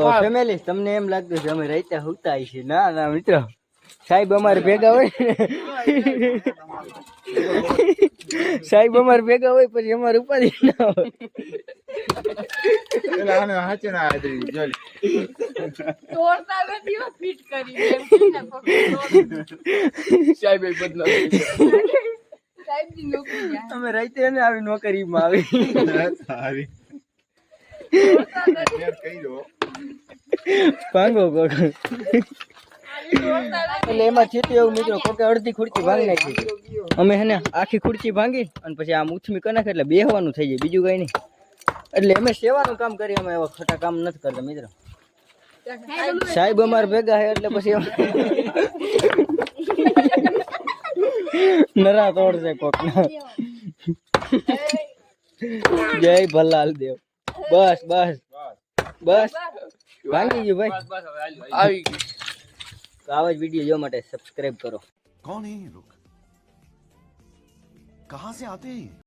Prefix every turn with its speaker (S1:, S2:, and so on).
S1: તો ફેમિલી તમને એમ લાગતું છે અમે રહેતા હોતા છે ના ના મિત્રો સાહેબ અમારે ભેગા હોય સાહેબ અમારે ભેગા હોય પછી અમારે ઉપાધિ ના હોય તમે રાઈતે આવી નોકરીમાં આવી મેર કઈ
S2: જો પાંગો
S1: કો આ લેમે છીટીયું મિત્રો કોકે અડધી ખુરશી ભાંગી નાખી અમે હેને આખી ખુરશી ભાંગી અને પછી આમ ઉઠમી કને એટલે બેસવાનું થઈ જાય બીજું કઈ નહીં એટલે અમે સેવાવાનું કામ કરી અમે એવો ખટા કામ નથી કરતું મિત્રો સાહેબ અમાર ભેગા હે એટલે પછી નરા તોડજે કોક જય ભલ્લાલ દેવ બસ બસ બસ ભાંગી ગયું ભાઈ
S3: આવી ગયું
S1: તો આવા જ વિડીયો જોવા માટે સબસ્ક્રાઇબ કરો
S4: કોણ હે લોક કહા સે આતે હે